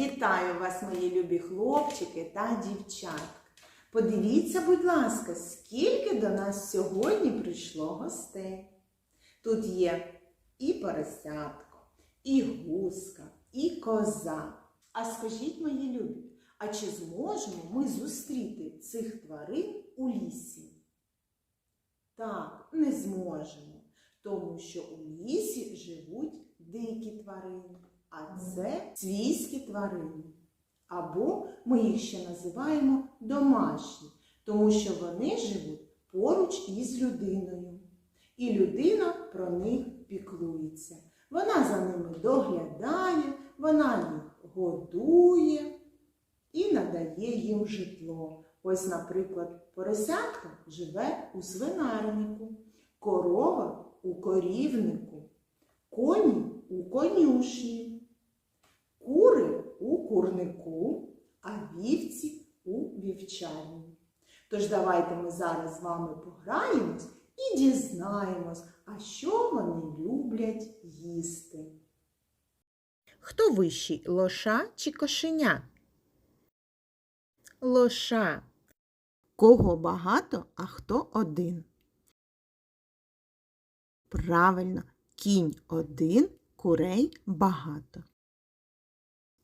Вітаю вас, мої любі хлопчики та дівчатка. Подивіться, будь ласка, скільки до нас сьогодні прийшло гостей. Тут є і поросятко, і гуска, і коза. А скажіть, мої любі, а чи зможемо ми зустріти цих тварин у лісі? Так, не зможемо, тому що у лісі живуть дикі тварини, а це свійські тварини. Або ми їх ще називаємо домашні, тому що вони живуть поруч із людиною. І людина про них піклується. Вона за ними доглядає, вона їх годує і надає їм житло. Ось, наприклад, поросятко живе у свинарнику, корова у корівнику, коні у конюшні, кури у курнику, а вівці у вівчарні. Тож давайте ми зараз з вами пограємось і дізнаємось, а що вони люблять їсти. Хто вищий лоша чи кошеня? Лоша. Кого багато, а хто один? Правильно, кінь один, курей багато.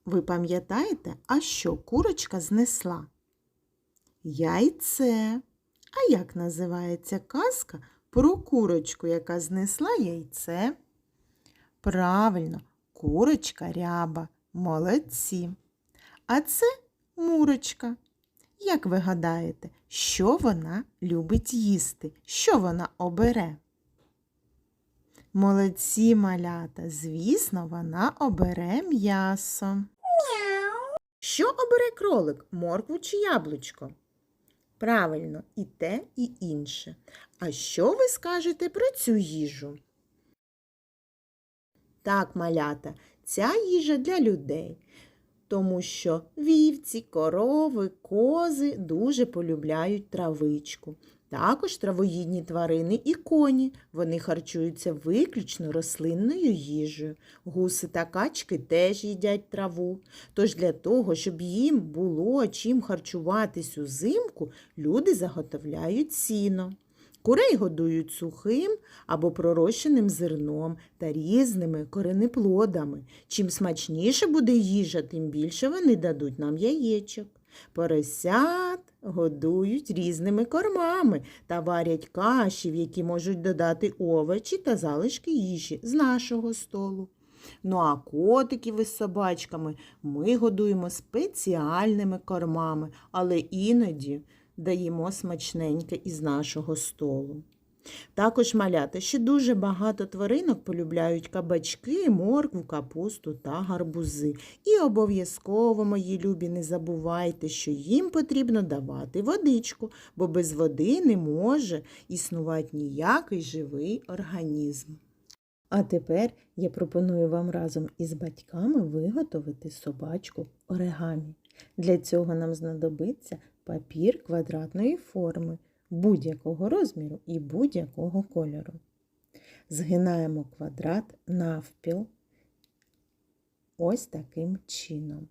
Ви пам'ятаєте, а що курочка знесла? Яйце. А як називається казка про курочку, яка знесла яйце? Правильно, курочка ряба. Молодці. А це мурочка. Як ви гадаєте, що вона любить їсти? Що вона обере? Молодці малята, звісно, вона обере м'ясо. Що обере кролик? Моркву чи яблучко? Правильно, і те, і інше. А що ви скажете про цю їжу? Так, малята, ця їжа для людей, тому що вівці, корови, кози дуже полюбляють травичку. Також травоїдні тварини і коні. Вони харчуються виключно рослинною їжею. Гуси та качки теж їдять траву. Тож для того, щоб їм було чим харчуватись узимку, люди заготовляють сіно. Курей годують сухим або пророщеним зерном та різними коренеплодами. Чим смачніше буде їжа, тим більше вони дадуть нам яєчок. Поросят годують різними кормами та варять каші, в які можуть додати овочі та залишки їжі з нашого столу. Ну а котиків із собачками ми годуємо спеціальними кормами, але іноді даємо смачненьке із нашого столу. Також малята ще дуже багато тваринок полюбляють кабачки, моркву, капусту та гарбузи. І обов'язково, мої любі, не забувайте, що їм потрібно давати водичку, бо без води не може існувати ніякий живий організм. А тепер я пропоную вам разом із батьками виготовити собачку оригамі. Для цього нам знадобиться папір квадратної форми будь-якого розміру і будь-якого кольору. Згинаємо квадрат навпіл ось таким чином.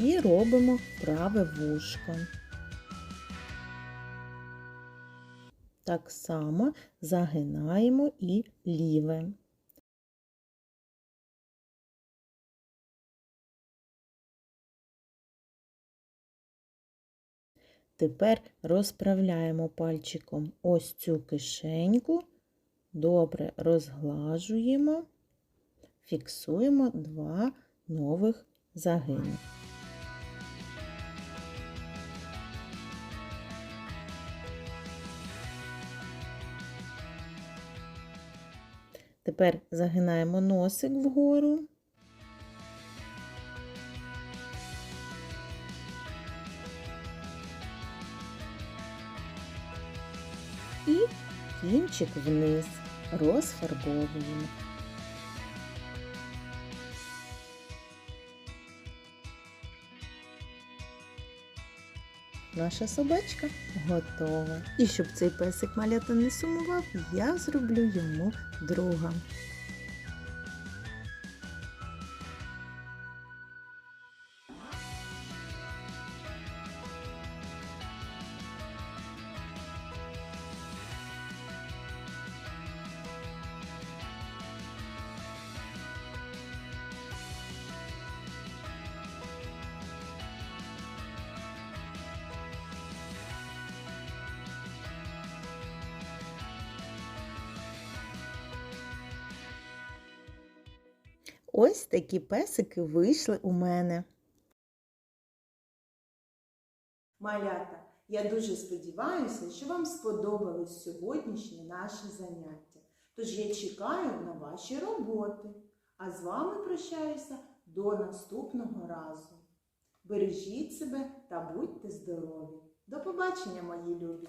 І робимо праве вушко. Так само загинаємо і ліве. Тепер розправляємо пальчиком ось цю кишеньку, добре розглажуємо, фіксуємо два нових загини. Тепер загинаємо носик вгору. І кінчик вниз розфарбовуємо. Наша собачка готова. І щоб цей песик малята не сумував, я зроблю йому друга. Ось такі песики вийшли у мене. Малята, я дуже сподіваюся, що вам сподобалось сьогоднішнє наше заняття. Тож я чекаю на ваші роботи. А з вами прощаюся до наступного разу. Бережіть себе та будьте здорові! До побачення, мої любі!